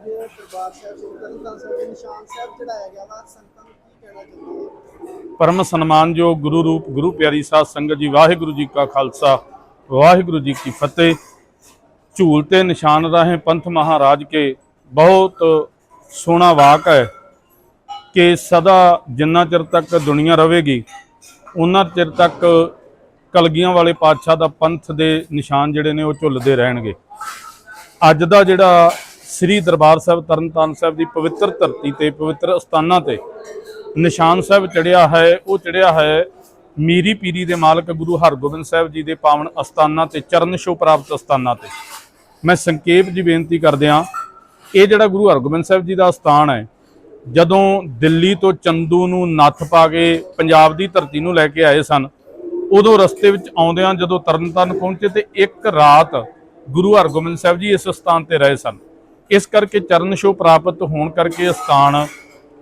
ਅੱਜ ਦਰਬਾਰ ਸਾਹਿਬ, ਸ੍ਰੀ ਤਰਨਤਾਰਨ ਸਾਹਿਬ ਦੇ ਨਿਸ਼ਾਨ ਸਾਹਿਬ ਚੜਾਇਆ ਗਿਆ ਵਾ। ਸੰਗਤਾਂ ਨੂੰ ਕੀ ਕਹਿਣਾ ਚਾਹੁੰਦੇ? ਹੋ ਪਰਮ ਸਨਮਾਨਯੋਗ ਗੁਰੂ ਰੂਪ, ਗੁਰੂ ਪਿਆਰੀ ਸਾਧ ਸੰਗਤ ਜੀ, ਵਾਹਿਗੁਰੂ ਜੀ ਕਾ ਖਾਲਸਾ, ਵਾਹਿਗੁਰੂ ਜੀ ਕੀ ਫਤਿਹ। ਝੂਲ ਤੇ ਨਿਸ਼ਾਨ ਰਾਹੀਂ ਪੰਥ ਮਹਾਰਾਜ ਕੇ ਬਹੁਤ ਸੋਹਣਾ ਵਾਕ ਹੈ ਕਿ ਸਦਾ ਜਿੰਨਾ ਚਿਰ ਤੱਕ ਦੁਨੀਆ ਰਹੇਗੀ, ਉਹਨਾਂ ਚਿਰ ਤੱਕ ਕਲਗੀਆਂ ਵਾਲੇ ਪਾਤਸ਼ਾਹ ਦਾ ਪੰਥ ਦੇ ਨਿਸ਼ਾਨ ਜਿਹੜੇ ਨੇ ਉਹ ਝੁੱਲਦੇ ਰਹਿਣਗੇ। ਅੱਜ ਦਾ ਜਿਹੜਾ ਸ੍ਰੀ ਦਰਬਾਰ ਸਾਹਿਬ ਤਰਨਤਾਰਨ ਸਾਹਿਬ ਦੀ ਪਵਿੱਤਰ ਧਰਤੀ ਤੇ, ਪਵਿੱਤਰ ਅਸਥਾਨਾਂ ਤੇ ਨਿਸ਼ਾਨ ਸਾਹਿਬ ਚੜਿਆ ਹੈ, ਉਹ ਚੜਿਆ ਹੈ ਮੀਰੀ ਪੀਰੀ ਦੇ ਮਾਲਕ ਗੁਰੂ ਹਰਗੋਬਿੰਦ ਸਾਹਿਬ ਜੀ ਦੇ ਪਾਵਨ ਅਸਥਾਨਾਂ ਤੇ, ਚਰਨ ਛੋਹ ਪ੍ਰਾਪਤ ਅਸਥਾਨਾਂ ਤੇ। ਮੈਂ ਸੰਖੇਪ ਜੀ ਬੇਨਤੀ ਕਰਦਿਆਂ ਇਹ ਜਿਹੜਾ ਗੁਰੂ ਹਰਗੋਬਿੰਦ ਸਾਹਿਬ ਜੀ ਦਾ ਅਸਥਾਨ ਹੈ, ਜਦੋਂ ਦਿੱਲੀ ਤੋਂ ਚੰਦੂ ਨੂੰ ਨੱਥ ਪਾ ਕੇ ਪੰਜਾਬ ਦੀ ਧਰਤੀ ਨੂੰ ਲੈ ਕੇ ਆਏ ਸਨ, ਉਦੋਂ ਰਸਤੇ ਵਿੱਚ ਆਉਂਦਿਆਂ ਜਦੋਂ ਤਰਨਤਾਰਨ ਪਹੁੰਚੇ ਤੇ ਇੱਕ ਰਾਤ ਗੁਰੂ ਹਰਗੋਬਿੰਦ ਸਾਹਿਬ ਜੀ ਇਸ ਸਥਾਨ ਤੇ ਰਹੇ ਸਨ। ਇਸ ਕਰਕੇ ਚਰਨ ਛੋਹ ਪ੍ਰਾਪਤ ਹੋਣ ਕਰਕੇ ਅਸਥਾਨ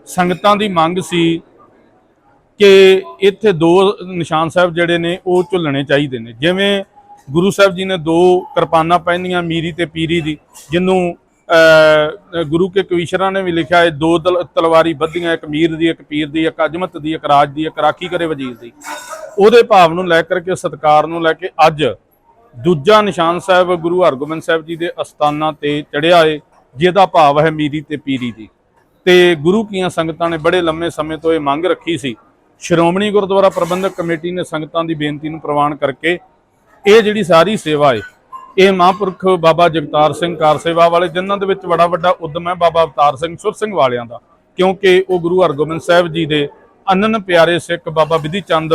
ਸੰਗਤਾਂ ਦੀ ਮੰਗ ਸੀ ਕਿ ਇੱਥੇ ਦੋ ਨਿਸ਼ਾਨ ਸਾਹਿਬ ਜਿਹੜੇ ਨੇ ਉਹ ਝੁੱਲਣੇ ਚਾਹੀਦੇ ਨੇ। ਜਿਵੇਂ ਗੁਰੂ ਸਾਹਿਬ ਜੀ ਨੇ ਦੋ ਕਿਰਪਾਨਾਂ ਪਹਿਨੀਆਂ ਮੀਰੀ ਤੇ ਪੀਰੀ ਦੀ ਜਿਹਨੂੰ ਅਹ, ਗੁਰੂ ਕੇ ਕਵੀਸ਼ਰਾਂ ਨੇ ਵੀ ਲਿਖਿਆ ਹੈ ਦੋ ਤਲ- ਤਲਵਾਰੀ ਬੱਧੀਆਂ ਇੱਕ ਮੀਰ ਦੀ ਇੱਕ ਪੀਰ ਦੀ ਇੱਕ ਅਜਮਤ ਦੀ ਇੱਕ ਰਾਜ ਦੀ ਇੱਕ ਰਾਖੀ ਕਰੇ ਵਜ਼ੀਰ ਦੀ। ਉਹਦੇ ਭਾਵ ਨੂੰ ਲੈ ਕਰਕੇ ਸਤਕਾਰ ਨੂੰ ਲੈ ਕੇ ਅੱਜ ਦੂਜਾ ਨਿਸ਼ਾਨ ਸਾਹਿਬ ਗੁਰੂ ਹਰਗੋਬਿੰਦ ਸਾਹਿਬ ਜੀ ਦੇ ਅਸਥਾਨਾਂ ਤੇ ਚੜਿਆ ਏ। ਜਿਹਦਾ ਭਾਵ ਹੈ ਮੀਰੀ ਤੇ ਪੀਰੀ ਦੀ। ਤੇ ਗੁਰੂ ਕੀਆਂ ਸੰਗਤਾਂ ਨੇ ਬੜੇ ਲੰਮੇ ਸਮੇਂ ਤੋਂ ਇਹ ਮੰਗ ਰੱਖੀ ਸੀ। ਸ਼੍ਰੋਮਣੀ ਗੁਰਦੁਆਰਾ ਪ੍ਰਬੰਧਕ ਕਮੇਟੀ ਨੇ ਸੰਗਤਾਂ ਦੀ ਬੇਨਤੀ ਨੂੰ ਪ੍ਰਵਾਨ ਕਰਕੇ ਇਹ ਜਿਹੜੀ ਸਾਰੀ ਸੇਵਾ ਹੈ ਇਹ ਮਹਾਂਪੁਰਖ ਬਾਬਾ ਜਗਤਾਰ ਸਿੰਘ ਕਾਰ ਸੇਵਾ ਵਾਲੇ, ਜਿਨ੍ਹਾਂ ਦੇ ਵਿੱਚ ਬੜਾ ਵੱਡਾ ਉਦਮ ਹੈ ਬਾਬਾ ਅਵਤਾਰ ਸਿੰਘ ਸੁਰ ਸਿੰਘ ਵਾਲਿਆਂ ਦਾ, ਕਿਉਂਕਿ ਉਹ ਗੁਰੂ ਹਰਗੋਬਿੰਦ ਸਾਹਿਬ ਜੀ ਦੇ ਅਨੰਨ ਪਿਆਰੇ ਸਿੱਖ ਬਾਬਾ ਵਿਧੀ ਚੰਦ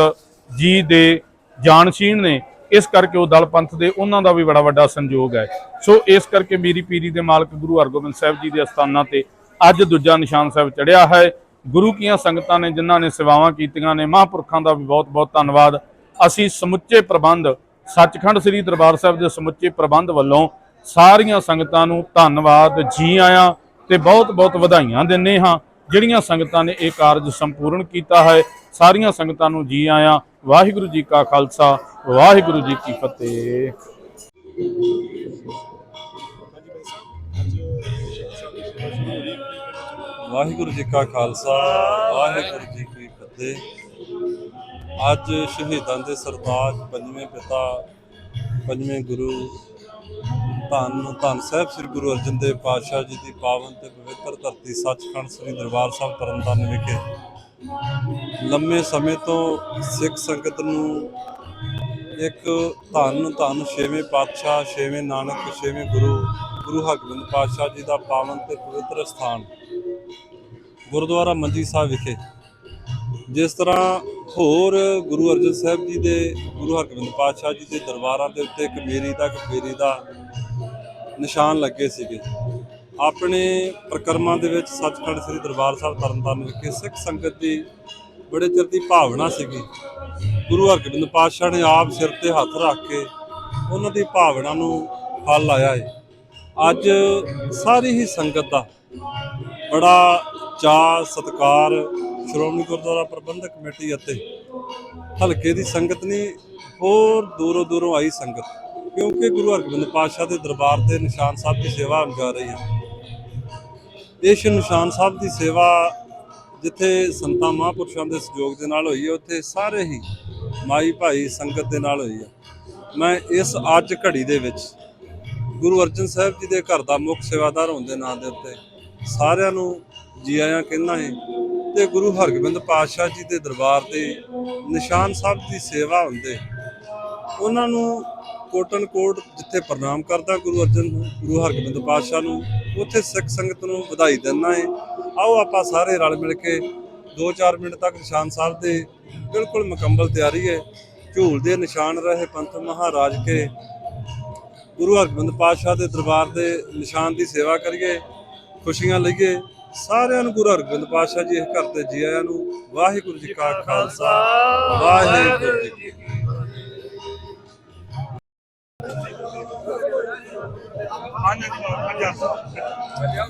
ਜੀ ਦੇ ਜਾਣਸ਼ੀਨ ਨੇ। ਇਸ ਕਰਕੇ ਉਹ ਦਲ ਪੰਥ ਦੇ ਉਹਨਾਂ ਦਾ ਵੀ ਬੜਾ ਵੱਡਾ ਸੰਯੋਗ ਹੈ। ਸੋ ਇਸ ਕਰਕੇ ਮੀਰੀ ਪੀਰੀ ਦੇ ਮਾਲਕ ਗੁਰੂ ਹਰਗੋਬਿੰਦ ਸਾਹਿਬ ਜੀ ਦੇ ਅਸਥਾਨਾਂ ਤੇ ਅੱਜ ਦੂਜਾ ਨਿਸ਼ਾਨ ਸਾਹਿਬ ਚੜਿਆ ਹੈ। ਗੁਰੂ ਕੀਆਂ ਸੰਗਤਾਂ ਨੇ ਜਿਨ੍ਹਾਂ ਨੇ ਸੇਵਾਵਾਂ ਕੀਤੀਆਂ ਨੇ, ਮਹਾਂਪੁਰਖਾਂ ਦਾ ਵੀ ਬਹੁਤ ਬਹੁਤ ਧੰਨਵਾਦ। ਅਸੀਂ ਸਮੁੱਚੇ ਪ੍ਰਬੰਧ, ਸੱਚਖੰਡ ਸ੍ਰੀ ਦਰਬਾਰ ਸਾਹਿਬ ਦੇ ਸਮੁੱਚੇ ਪ੍ਰਬੰਧ ਵੱਲੋਂ ਸਾਰੀਆਂ ਸੰਗਤਾਂ ਨੂੰ ਧੰਨਵਾਦ ਜੀ ਆਇਆਂ ਤੇ ਬਹੁਤ ਬਹੁਤ ਵਧਾਈਆਂ ਦਿੰਨੇ ਹਾਂ। ਜਿਹੜੀਆਂ ਸੰਗਤਾਂ ਨੇ ਇਹ ਕਾਰਜ ਸੰਪੂਰਨ ਕੀਤਾ ਹੈ, ਸਾਰੀਆਂ ਸੰਗਤਾਂ ਨੂੰ ਜੀ ਆਇਆਂ। ਵਾਹਿਗੁਰੂ ਜੀ ਕਾ ਖਾਲਸਾ, ਵਾਹਿਗੁਰੂ ਜੀ ਕੀ ਫਤਿਹ। ਵਾਹਿਗੁਰੂ ਜੀ ਕਾ ਖਾਲਸਾ, ਵਾਹਿਗੁਰੂ ਜੀ ਕੀ ਫਤਿਹ। ਅੱਜ ਸ਼ਹੀਦਾਂ ਦੇ ਸਰਤਾਜ ਪੰਜਵੇਂ ਪਿਤਾ, ਪੰਜਵੇਂ ਗੁਰੂ ਧੰਨ ਧੰਨ ਸਾਹਿਬ ਸ੍ਰੀ ਗੁਰੂ ਅਰਜਨ ਦੇਵ ਪਾਤਸ਼ਾਹ ਜੀ ਦੀ ਪਾਵਨ ਤੇ ਪਵਿੱਤਰ ਧਰਤੀ ਸੱਚਖੰਡ ਸ੍ਰੀ ਦਰਬਾਰ ਸਾਹਿਬ ਤਰਨਤਾਰਨ ਵਿਖੇ ਲੰਮੇ ਸਮੇਂ ਤੋਂ ਸਿੱਖ ਸੰਗਤ ਨੂੰ ਇੱਕ ਧੰਨ ਧੰਨ ਛੇਵੇਂ ਪਾਤਸ਼ਾਹ, ਛੇਵੇਂ ਨਾਨਕ, ਛੇਵੇਂ ਗੁਰੂ ਗੁਰੂ ਹਰਗੋਬਿੰਦ ਪਾਤਸ਼ਾਹ ਜੀ ਦਾ ਪਾਵਨ ਤੇ ਪਵਿੱਤਰ ਸਥਾਨ ਗੁਰਦੁਆਰਾ ਮੰਜੀ ਸਾਹਿਬ ਵਿਖੇ। ਜਿਸ ਤਰ੍ਹਾਂ ਹੋਰ ਗੁਰੂ ਅਰਜਨ ਸਾਹਿਬ ਜੀ ਦੇ, ਗੁਰੂ ਹਰਗੋਬਿੰਦ ਪਾਤਸ਼ਾਹ ਜੀ ਦੇ ਦਰਬਾਰਾਂ ਦੇ ਉੱਤੇ ਇੱਕ ਦਾ ਇੱਕ ਦਾ ਨਿਸ਼ਾਨ ਲੱਗੇ ਸੀਗੇ। ਆਪਣੇ ਪ੍ਰਕਰਮਾਂ ਦੇ ਵਿੱਚ ਸੱਚਖੰਡ ਸ੍ਰੀ ਦਰਬਾਰ ਸਾਹਿਬ ਤਰਨਤਾਰਨ ਵਿਖੇ ਸਿੱਖ ਸੰਗਤ ਦੀ ਬੜੇ ਚਿਰ ਦੀ ਭਾਵਨਾ ਸੀਗੀ। ਗੁਰੂ ਹਰਗੋਬਿੰਦ ਪਾਤਸ਼ਾਹ ਨੇ ਆਪ ਸਿਰ ਤੇ ਹੱਥ ਰੱਖ ਕੇ ਉਹਨਾਂ ਦੀ ਭਾਵਨਾ ਨੂੰ ਫਲ ਲਾਇਆ ਹੈ ਅੱਜ ਸਾਰੀ ਹੀ ਸੰਗਤ ਦਾ ਬੜਾ ਚਾਅ, ਸਤਕਾਰ ਸ਼੍ਰੋਮਣੀ ਗੁਰਦੁਆਰਾ ਪ੍ਰਬੰਧਕ ਕਮੇਟੀ ਅਤੇ ਹਲਕੇ ਦੀ ਸੰਗਤ ਨੇ, ਹੋਰ ਦੂਰੋਂ ਦੂਰੋਂ ਆਈ ਸੰਗਤ। ਕਿਉਂਕਿ ਗੁਰੂ ਹਰਗੋਬਿੰਦ ਪਾਤਸ਼ਾਹ ਦੇ ਦਰਬਾਰ ਤੇ ਨਿਸ਼ਾਨ ਸਾਹਿਬ ਦੀ ਸੇਵਾ ਜਾ ਰਹੀ ਹੈ। ਇਹ ਸ਼੍ਰੀ ਨਿਸ਼ਾਨ ਸਾਹਿਬ ਦੀ ਸੇਵਾ ਜਿੱਥੇ ਸੰਤਾਂ ਮਹਾਂਪੁਰਸ਼ਾਂ ਦੇ ਸਹਿਯੋਗ ਦੇ ਨਾਲ ਹੋਈ ਹੈ, ਉੱਥੇ ਸਾਰੇ ਹੀ ਮਾਈ ਭਾਈ ਸੰਗਤ ਦੇ ਨਾਲ ਹੋਈ ਹੈ। ਮੈਂ ਇਸ ਅੱਜ ਘੜੀ ਦੇ ਵਿੱਚ ਗੁਰੂ ਅਰਜਨ ਸਾਹਿਬ ਜੀ ਦੇ ਘਰ ਦਾ ਮੁੱਖ ਸੇਵਾਦਾਰ ਹੋਣ ਦੇ ਨਾਂ ਦੇ ਉੱਤੇ ਸਾਰਿਆਂ ਨੂੰ ਜੀ ਆਇਆਂ ਕਹਿੰਦਾ ਹੈ ਤੇ ਗੁਰੂ ਹਰਗੋਬਿੰਦ ਪਾਤਸ਼ਾਹ ਜੀ ਦੇ ਦਰਬਾਰ ਤੇ ਨਿਸ਼ਾਨ ਸਾਹਿਬ ਦੀ ਸੇਵਾ ਹੁੰਦੇ ਉਹਨਾਂ ਨੂੰ ਕੋਟਨ ਕੋਟ ਜਿੱਥੇ ਪ੍ਰਣਾਮ ਕਰਦਾ ਗੁਰੂ ਅਰਜਨ, ਗੁਰੂ ਹਰਗੋਬਿੰਦ ਪਾਤਸ਼ਾਹ ਨੂੰ, ਉੱਥੇ ਸਿੱਖ ਸੰਗਤ ਨੂੰ ਵਧਾਈ ਦਿੰਦਾ ਹੈ। ਆਓ ਆਪਾਂ ਸਾਰੇ ਰਲ ਮਿਲ ਕੇ 2-4 ਮਿੰਟ ਤੱਕ ਨਿਸ਼ਾਨ ਸਾਹਿਬ ਦੇ ਬਿਲਕੁਲ ਮੁਕੰਮਲ ਤਿਆਰੀ ਹੈ। ਝੂਲ ਦੇ ਨਿਸ਼ਾਨ ਰਹੇ ਪੰਥ ਮਹਾਰਾਜ ਕੇ। ਗੁਰੂ ਹਰਗੋਬਿੰਦ ਪਾਤਸ਼ਾਹ ਦੇ ਦਰਬਾਰ ਦੇ ਨਿਸ਼ਾਨ ਦੀ ਸੇਵਾ ਕਰੀਏ, ਖੁਸ਼ੀਆਂ ਲਈਏ। ਸਾਰਿਆਂ ਨੂੰ ਗੁਰੂ ਹਰਗੋਬਿੰਦ ਪਾਤਸ਼ਾਹ ਜੀ ਇਸ ਘਰ ਤੇ ਜੀ ਆਇਆਂ ਨੂੰ ਵਾਹਿਗੁਰੂ ਜੀ ਕਾ ਖਾਲਸਾ, ਵਾਹਿਗੁਰੂ ਜੀ ਕੀ Anne diyor, hadi yaz. Hadi yaz.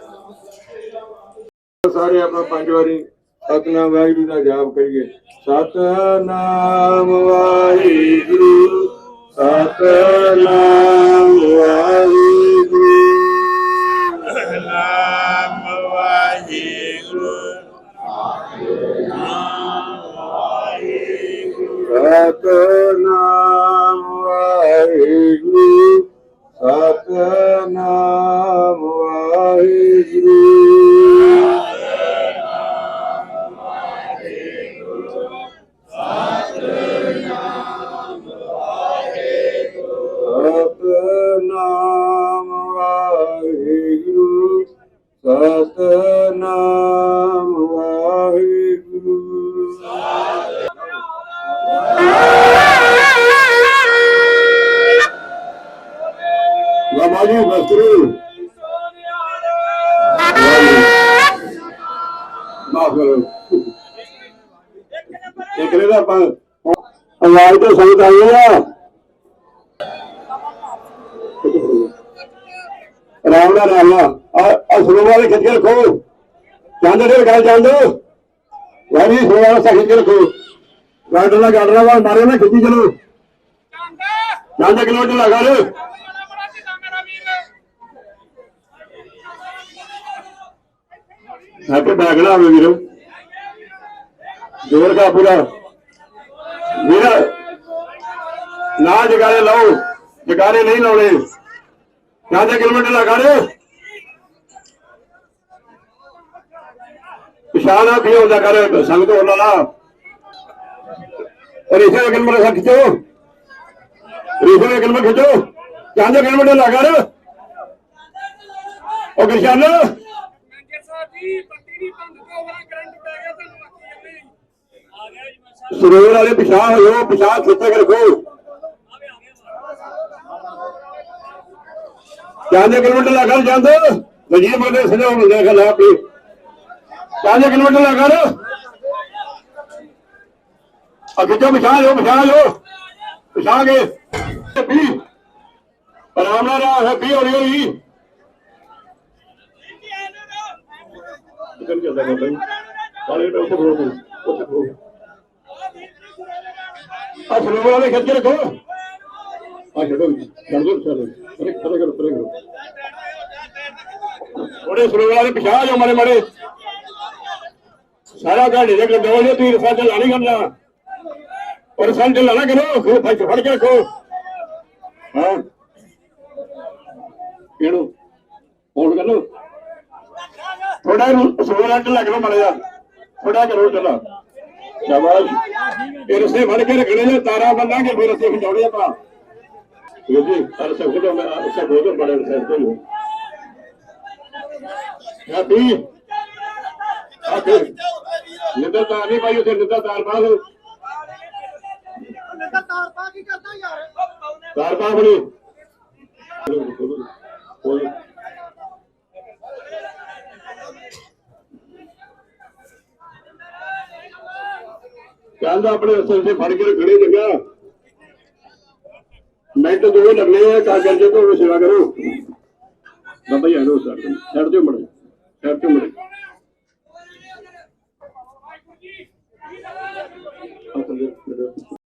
ਸਾਰੇ ਆਪਾਂ ਪੰਜ ਵਾਰੀ ਸਤਨਾਮ ਵਾਹਿਗੁਰੂ ਦਾ ਜਾਪ ਕਰੀਏ। ਸਤਨਾਮ ਵਾਹਿਗੁਰੂ ਸਤਨਾਮ ਵਾਹਿਗੁਰੂ। ਨਾਮ ਵਾਹਿਗੁਰੂ। ਸਤਨਾਮ ਵਾਹਿਗੁਰੂ, ਸਤਨਾਮ ਵਾਹਿਗੁਰੂ। ਬਾਬਾ ਜੀ ਬਸਰੂ ਮਾਫ ਇੱਕ ਨੇ ਤਾਂ ਆਵਾਜ਼ ਤਾਂ ਸੰਗਤ ਆਈ ਆ। ਰਾਮ ਨਾਲ ਰਾਮ ਨਾਲ ਆ ਸੁਣੋ ਵਾਲੇ ਖਿੱਚ ਕੇ ਰੱਖੋ। ਚੰਦ ਦੇ ਗੱਲ ਚੰਦ ਵਾਰੀ ਸੁਣੋ ਵਾਲਾ ਖਿੱਚ ਕੇ ਰੱਖੋ। ਗਾਰਡਰ ਨਾਲ ਗਾਰਡਰ ਨਾਲ ਮਾਰੇ ਨਾ ਖਿੱਚੀ ਚਲੋ। ਚੰਦ ਕਿਲੋਮੀਟਰ ਲਗਾ ਲੋ ਆਪੇ ਬੈਗਣਾ ਆਵੇ ਵੀਰੋ। ਜੋਰ ਦਾ ਪੂਰਾ। ਵੀਰ, ਨਾ ਜਗਾਰੇ ਲਾਓ। ਜਗਾਰੇ ਨਹੀਂ ਲਾਉਣੇ। ਕਿੰਨੇ ਕਿਲੋਮੀਟਰ ਲਗਾ ਰਹੇ ਪਿਛਾਣਾ ਵੀ ਹੁੰਦਾ ਕਰ ਸੰਗ ਉਹਨਾਂ ਦਾ ਰਿਸ਼ੇ ਕਿਲੋਮੀਟਰ ਸੱਚ ਖਿੱਚੋ ਰਿਸ਼ੇ ਕਿਲੋਮੀਟਰ ਖਿੱਚੋ ਕਿੰਨੇ ਕਿਲੋਮੀਟਰ ਲਾ ਕਰ ਉਹ ਕਿਸ਼ਨ ਸਰੋਵਰ ਵਾਲੇ ਪਿਛਾਹ ਹੋਇਓ ਪਿਛਾਹ ਖਿੱਚ ਕੇ ਰੱਖੋ ਕਿੰਨੇ ਕਿਲੋਮੀਟਰ ਲਗਾ ਜਾਂਦੇ ਵਜੀਰ ਮਗਦੇ ਸਜਾ ਹੁਣ ਦੇਖ ਲੈ ਆਪੇ ਕਿੰਨੇ ਕਿਲੋਮੀਟਰ ਲਗਾ ਰ ਅੱਗੇ ਤੋਂ ਪਿਛਾਹ ਲਓ ਪਿਛਾਹ ਲਓ। ਪਿਛਾਹ ਕੇ। ਵੀ। ਆਰਾਮ ਨਾਲ ਰਾਹ ਹੈ ਵੀ ਹੌਲੀ ਹੌਲੀ। ਕਿੱਧਰ ਚੱਲਦਾ ਬਾਬਾ ਜੀ? ਕਾਲੇ ਟੋਪ ਖੜੋ ਤੂੰ, ਉੱਥੇ ਖੜੇ ਕਰੋ ਪਰੇ ਕਰੋ। ਉਹਦੇ ਸਰੋਵਰ ਵਾਲੇ ਪਿਛਾਹ ਜਾਓ ਮਾਰੇ ਮਾਰੇ ਸਾਰਾ ਗਾੜੀ ਦੇ ਗੱਡੋ ਨੇ ਤੁਸੀਂ ਰਸਾ ਚੱਲਾ ਕਰਨਾ ਔਰ ਰਸਾ ਚੱਲਾ ਨਾ ਕਰੋ ਖੋ ਫੜ ਫੜ ਕੇ ਰੱਖੋ। ਹਾਂ। ਕਿਹੜੋ ਹੋਲਡ ਕਰ। ਲੋ ਥੋੜਾ ਸਰੋਵਰ ਅੱਟ ਲੱਗ ਲੋ ਮਾਰੇ ਜਾ ਥੋੜਾ ਕਰੋ। ਚੱਲਾ ਸ਼ਾਬਾਸ਼। ਇਹ ਰਸੇ ਫੜ ਕੇ ਰੱਖਣੇ ਨੇ ਤਾਰਾ ਬੰਨਾਂਗੇ ਫਿਰ ਰਸੇ ਖਿਚਾਉਣੇ ਆਪਾਂ। ਵੀਰ ਜੀ ਅਰ ਸਭ ਤੋਂ ਮੈਂ ਸਭ ਤੋਂ ਬੜੇ ਰਸੇ ਤੋਂ ਯਾ ਵੀ ਆਖੇ ਨਿੱਦਰ ਤਾਰ ਨਹੀਂ ਪਾਈ ਉਸੇ ਨਿੱਦਰ ਤਾਰ ਪਾ ਲਓ ਨੰਦਾ ਤਾਰ ਪਾ ਕੀ ਕਰਦਾ ਯਾਰ ਤਾਰ ਪਾ ਬਣੀ ਕਹਿੰਦਾ ਆਪਣੇ ਰਸਤੇ ਤੇ ਫੜ ਕੇ ਰੱਖਣੇ ਮੈਂ ਤਾਂ ਦੋਵੇਂ ਲੱਗਣੇ ਆ ਕਾਗਰ ਜੇ ਤੋਂ ਸੇਵਾ ਕਰੋ। ਬਾਬਾ ਜੀ ਆਣੋ ਸਰ। ਛੱਡ ਦਿਓ ਮੜੇ ਛੱਡ ਦਿਓ ਮੜੇ